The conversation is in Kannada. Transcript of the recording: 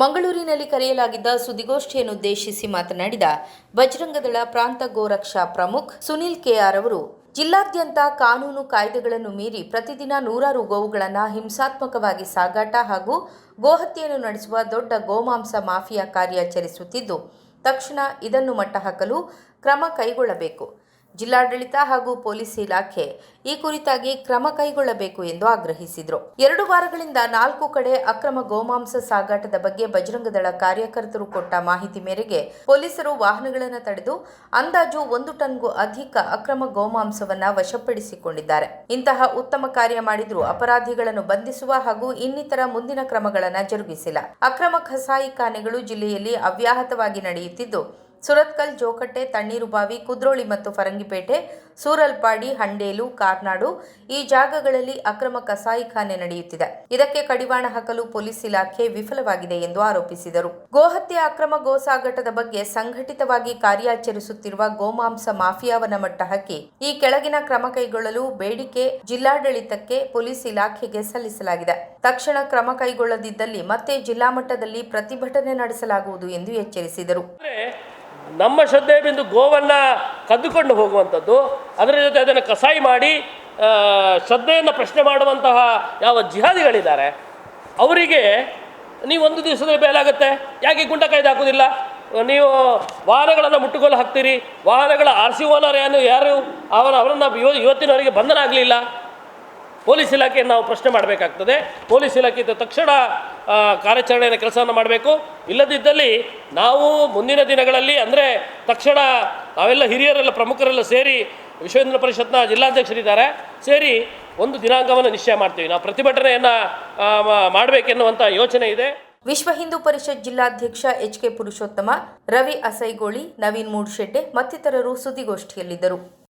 ಮಂಗಳೂರಿನಲ್ಲಿ ಕರೆಯಲಾಗಿದ್ದ ಸುದ್ದಿಗೋಷ್ಠಿಯನ್ನುದ್ದೇಶಿಸಿ ಮಾತನಾಡಿದ ಬಜರಂಗದಳ ಪ್ರಾಂತ ಗೋರಕ್ಷಾ ಪ್ರಮುಖ್ ಸುನಿಲ್ ಕೆಆರ್ ಅವರು, ಜಿಲ್ಲಾದ್ಯಂತ ಕಾನೂನು ಕಾಯ್ದೆಗಳನ್ನು ಮೀರಿ ಪ್ರತಿದಿನ ನೂರಾರು ಗೋವುಗಳನ್ನು ಹಿಂಸಾತ್ಮಕವಾಗಿ ಸಾಗಾಟ ಹಾಗೂ ಗೋಹತ್ಯೆಯನ್ನು ನಡೆಸುವ ದೊಡ್ಡ ಗೋಮಾಂಸ ಮಾಫಿಯಾ ಕಾರ್ಯಾಚರಿಸುತ್ತಿದ್ದು, ತಕ್ಷಣ ಇದನ್ನು ಮಟ್ಟಹಾಕಲು ಕ್ರಮ ಕೈಗೊಳ್ಳಬೇಕು. ಜಿಲ್ಲಾಡಳಿತ ಹಾಗೂ ಪೊಲೀಸ್ ಇಲಾಖೆ ಈ ಕುರಿತಾಗಿ ಕ್ರಮ ಕೈಗೊಳ್ಳಬೇಕು ಎಂದು ಆಗ್ರಹಿಸಿದರು. ಎರಡು ವಾರಗಳಿಂದ ನಾಲ್ಕು ಕಡೆ ಅಕ್ರಮ ಗೋಮಾಂಸ ಸಾಗಾಟದ ಬಗ್ಗೆ ಬಜರಂಗದಳ ಕಾರ್ಯಕರ್ತರು ಕೊಟ್ಟ ಮಾಹಿತಿ ಮೇರೆಗೆ ಪೊಲೀಸರು ವಾಹನಗಳನ್ನು ತಡೆದು ಅಂದಾಜು ಒಂದು ಟನ್ಗೂ ಅಧಿಕ ಅಕ್ರಮ ಗೋಮಾಂಸವನ್ನ ವಶಪಡಿಸಿಕೊಂಡಿದ್ದಾರೆ. ಇಂತಹ ಉತ್ತಮ ಕಾರ್ಯ ಮಾಡಿದರೂ ಅಪರಾಧಿಗಳನ್ನು ಬಂಧಿಸುವ ಹಾಗೂ ಇನ್ನಿತರ ಮುಂದಿನ ಕ್ರಮಗಳನ್ನು ಜರುಗಿಸಿಲ್ಲ. ಅಕ್ರಮ ಕಸಾಯಿಖಾನೆಗಳು ಜಿಲ್ಲೆಯಲ್ಲಿ ಅವ್ಯಾಹತವಾಗಿ ನಡೆಯುತ್ತಿದ್ದು ಸುರತ್ಕಲ್ ಜೋಕಟ್ಟೆ, ತಣ್ಣೀರುಬಾವಿ, ಕುದ್ರೋಳಿ ಮತ್ತು ಫರಂಗಿಪೇಟೆ, ಸೂರಲ್ಪಾಡಿ, ಹಂಡೇಲು, ಕಾರ್ನಾಡು ಈ ಜಾಗಗಳಲ್ಲಿ ಅಕ್ರಮ ಕಸಾಯಿಖಾನೆ ನಡೆಯುತ್ತಿದೆ. ಇದಕ್ಕೆ ಕಡಿವಾಣ ಹಾಕಲು ಪೊಲೀಸ್ ಇಲಾಖೆ ವಿಫಲವಾಗಿದೆ ಎಂದು ಆರೋಪಿಸಿದರು. ಗೋಹತ್ಯೆ ಅಕ್ರಮ ಗೋಸಾಗಟದ ಬಗ್ಗೆ ಸಂಘಟಿತವಾಗಿ ಕಾರ್ಯಾಚರಿಸುತ್ತಿರುವ ಗೋಮಾಂಸ ಮಾಫಿಯಾವನ ಮಟ್ಟ ಹಾಕಿ ಈ ಕೆಳಗಿನ ಕ್ರಮ ಕೈಗೊಳ್ಳಲು ಬೇಡಿಕೆ ಜಿಲ್ಲಾಡಳಿತಕ್ಕೆ ಪೊಲೀಸ್ ಇಲಾಖೆಗೆ ಸಲ್ಲಿಸಲಾಗಿದೆ. ತಕ್ಷಣ ಕ್ರಮ ಕೈಗೊಳ್ಳದಿದ್ದಲ್ಲಿ ಮತ್ತೆ ಜಿಲ್ಲಾ ಮಟ್ಟದಲ್ಲಿ ಪ್ರತಿಭಟನೆ ನಡೆಸಲಾಗುವುದು ಎಂದು ಎಚ್ಚರಿಸಿದರು. ನಮ್ಮ ಶ್ರದ್ಧೆ ಬಿಂದು ಗೋವನ್ನು ಕದ್ದುಕೊಂಡು ಹೋಗುವಂಥದ್ದು, ಅದರ ಜೊತೆ ಅದನ್ನು ಕಸಾಯಿ ಮಾಡಿ ಶ್ರದ್ಧೆಯನ್ನು ಪ್ರಶ್ನೆ ಮಾಡುವಂತಹ ಯಾವ ಜಿಹಾದಿಗಳಿದ್ದಾರೆ, ಅವರಿಗೆ ನೀವು ಒಂದು ದಿವಸದಲ್ಲಿ ಬೇಲಾಗುತ್ತೆ. ಯಾಕೆ ಗುಂಡ ಕೈದು ಹಾಕೋದಿಲ್ಲ ನೀವು ವಾಹನಗಳನ್ನು ಮುಟ್ಟುಗೋಲು ಹಾಕ್ತೀರಿ, ವಾಹನಗಳ ಆರ್ ಸಿ ಓನರ್ ಏನು, ಯಾರು ಅವರ ಅವರನ್ನು ಯುವ ಇವತ್ತಿನವರಿಗೆ ಬಂಧನ ಆಗಲಿಲ್ಲ. ಪೊಲೀಸ್ ಇಲಾಖೆಯನ್ನು ನಾವು ಪ್ರಶ್ನೆ ಮಾಡಬೇಕಾಗ್ತದೆ. ಪೊಲೀಸ್ ಇಲಾಖೆ ತಕ್ಷಣ ಕಾರ್ಯಾಚರಣೆಯ ಕೆಲಸವನ್ನು ಮಾಡಬೇಕು. ಇಲ್ಲದಿದ್ದಲ್ಲಿ ನಾವು ಮುಂದಿನ ದಿನಗಳಲ್ಲಿ ಅಂದರೆ ತಕ್ಷಣ ನಾವೆಲ್ಲ ಹಿರಿಯರೆಲ್ಲ ಪ್ರಮುಖರೆಲ್ಲ ಸೇರಿ ವಿಶ್ವೇಂದ್ರ ಪರಿಷತ್ನ ಜಿಲ್ಲಾಧ್ಯಕ್ಷರಿದ್ದಾರೆ. ಸೇರಿ ಒಂದು ದಿನಾಂಕವನ್ನು ನಿಶ್ಚಯ ಮಾಡ್ತೀವಿ. ನಾವು ಪ್ರತಿಭಟನೆಯನ್ನು ಮಾಡಬೇಕೆನ್ನುವಂಥ ಯೋಚನೆ ಇದೆ. ವಿಶ್ವ ಹಿಂದೂ ಪರಿಷತ್ ಜಿಲ್ಲಾಧ್ಯಕ್ಷ ಎಚ್ ಕೆ ಪುರುಷೋತ್ತಮ, ರವಿ ಅಸೈಗೋಳಿ, ನವೀನ್ ಮೂಡ್ಶೆಟ್ಟೆ ಮತ್ತಿತರರು ಸುದ್ದಿಗೋಷ್ಠಿಯಲ್ಲಿದ್ದರು.